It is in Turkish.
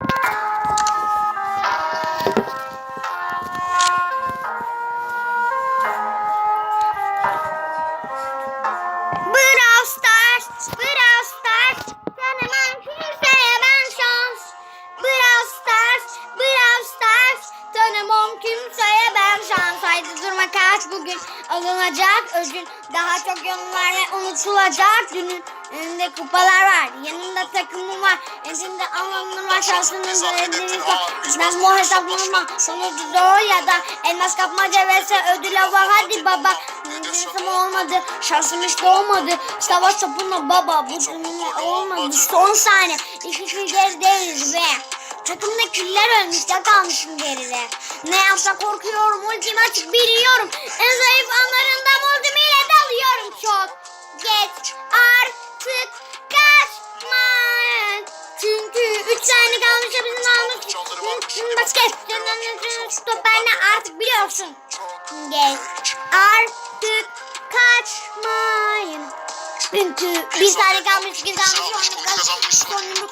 Brawl Stars, kimseye ben şans. Haydi durma kaç bugün alınacak ödül. Daha çok yollar ve unutulacak. Dünün önünde kupalar var, yanında takımım var. Elinde anlamlı var, şansının ödülü var. Ben bu hesabımı sonucu zor ya da elmas kapmaca verse ödül var. Hadi baba. Şansım olmadı, şansım hiç de olmadı. Savaş topuna baba, bu olmadı. Son saniye, iki kişi gerideyiz ve takımdakiler ölmüş ya kalmışım geride. Ne yapsa korkuyorum, ultimi açık biliyorum. En zayıf anlarında ultimiyle dalıyorum çok. Geç artık kaçma. Çünkü üç saniye kalmış bizim almış. Basket. Stoperle artık biliyorsun. Geç artık kaçmayın. Çünkü bir tane kalmış, iki tane kalmış. Son yumruk.